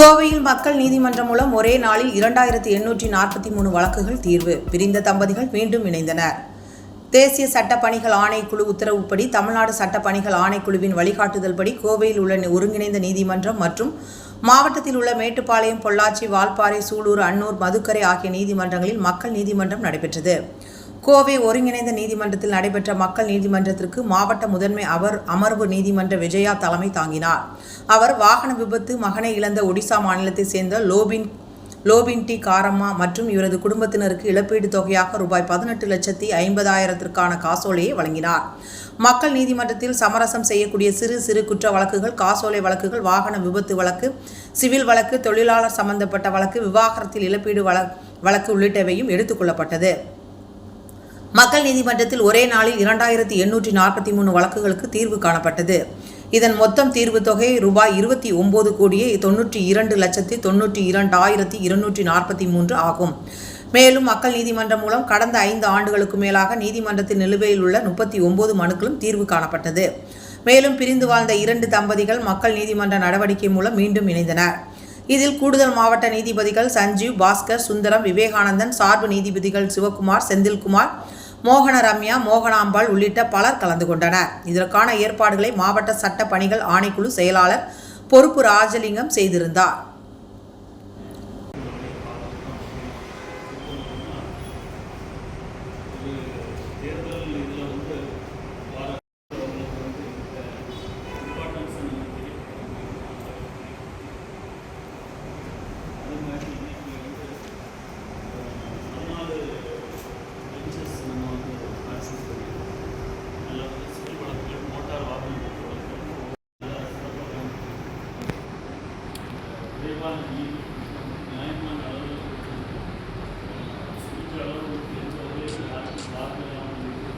கோவையில் மக்கள் நீதிமன்றம் மூலம் ஒரே நாளில் இரண்டாயிரத்தி எண்ணூற்றி நாற்பத்தி மூணு வழக்குகள் தீர்வு. பிரிந்த தம்பதிகள் மீண்டும் இணைந்தனர். தேசிய சட்டப்பணிகள் ஆணைக்குழு உத்தரவுப்படி தமிழ்நாடு சட்டப்பணிகள் ஆணைக்குழுவின் வழிகாட்டுதல்படி கோவையில் உள்ள ஒருங்கிணைந்த நீதிமன்றம் மற்றும் மாவட்டத்தில் உள்ள மேட்டுப்பாளையம் பொள்ளாச்சி வால்பாறை சூலூர் அன்னூர் மதுக்கரை ஆகிய நீதிமன்றங்களில் மக்கள் நீதிமன்றம் நடைபெற்றது. கோவை ஒருங்கிணைந்த நீதிமன்றத்தில் நடைபெற்ற மக்கள் நீதிமன்றத்திற்கு மாவட்ட முதன்மை அவர் அமர்வு நீதிமன்ற விஜயா தலைமை தாங்கினார். அவர் வாகன விபத்து மகனை இழந்த ஒடிசா மாநிலத்தைச் சேர்ந்த லோபின் லோபின் டி காரம்மா மற்றும் இவரது குடும்பத்தினருக்கு இழப்பீடு தொகையாக ரூபாய் பதினெட்டு லட்சத்தி ஐம்பதாயிரத்திற்கான காசோலையை வழங்கினார். மக்கள் நீதிமன்றத்தில் சமரசம் செய்யக்கூடிய சிறு சிறு குற்ற வழக்குகள் காசோலை வழக்குகள் வாகன விபத்து வழக்கு சிவில் வழக்கு தொழிலாளர் சம்பந்தப்பட்ட வழக்கு விவாகரத்தில் இழப்பீடு வழ- வழக்கு உள்ளிட்டவையும் எடுத்துக்கொள்ளப்பட்டது மக்கள் நீதிமன்றத்தில் ஒரே நாளில் இரண்டாயிரத்தி எண்ணூற்றி நாற்பத்தி மூணு வழக்குகளுக்கு தீர்வு காணப்பட்டது. இதன் மொத்தம் தீர்வு தொகை ரூபாய் இருபத்தி ஒன்பது கோடியே தொண்ணூற்றி இரண்டு லட்சத்தி தொண்ணூற்றி இரண்டாயிரத்தி இருநூற்றி நாற்பத்தி மூன்று ஆகும். மேலும் மக்கள் நீதிமன்றம் மூலம் கடந்த ஐந்து ஆண்டுகளுக்கு மேலாக நீதிமன்றத்தில் நிலுவையில் உள்ள முப்பத்தி ஒன்பது மனுக்களும் தீர்வு காணப்பட்டது. மேலும் பிரிந்து வாழ்ந்த இரண்டு தம்பதிகள் மக்கள் நீதிமன்ற நடவடிக்கை மூலம் மீண்டும் இணைந்தனர் இதில் கூடுதல் மாவட்ட நீதிபதிகள் சஞ்சீவ் பாஸ்கர் சுந்தரம் விவேகானந்தன் சார்பு நீதிபதிகள் சிவகுமார் செந்தில்குமார் மோகன ரம்யா மோகனாம்பாள் உள்ளிட்ட பலர் கலந்து கொண்டனர். இதற்கான ஏற்பாடுகளை மாவட்ட சட்ட பணிகள் ஆணைக்குழு செயலாளர் பொறுப்பு ராஜலிங்கம் செய்திருந்தார். விரைவான நீதி நியாயமான அளவில் சுற்று அளவுக்கு எந்த ஒரே யாருக்கும்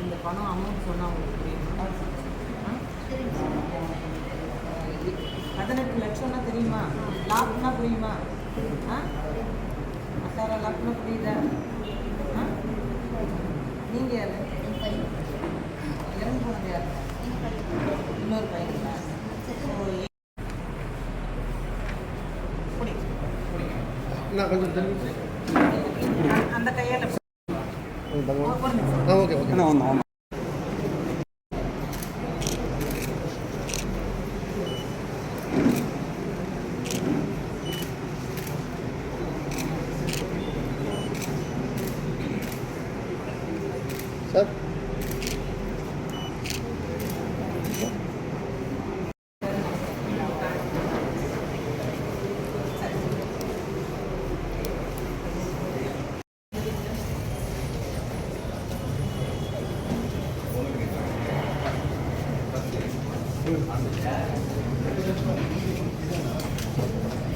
இந்த பணம் அமௌண்ட் சொன்னா உங்களுக்கு புரியுமா? பதினெட்டு லட்சம்னா தெரியுமா? லாப்னா புரியுமா? ஆ? அத்தாரா லாப்னா புரியுதா? ஆ? நீங்கள் யாரு? இறந்து போனது யாரு? இன்னொரு தண்ணி அந்த கையால் okay okay. sắp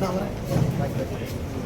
Now, right?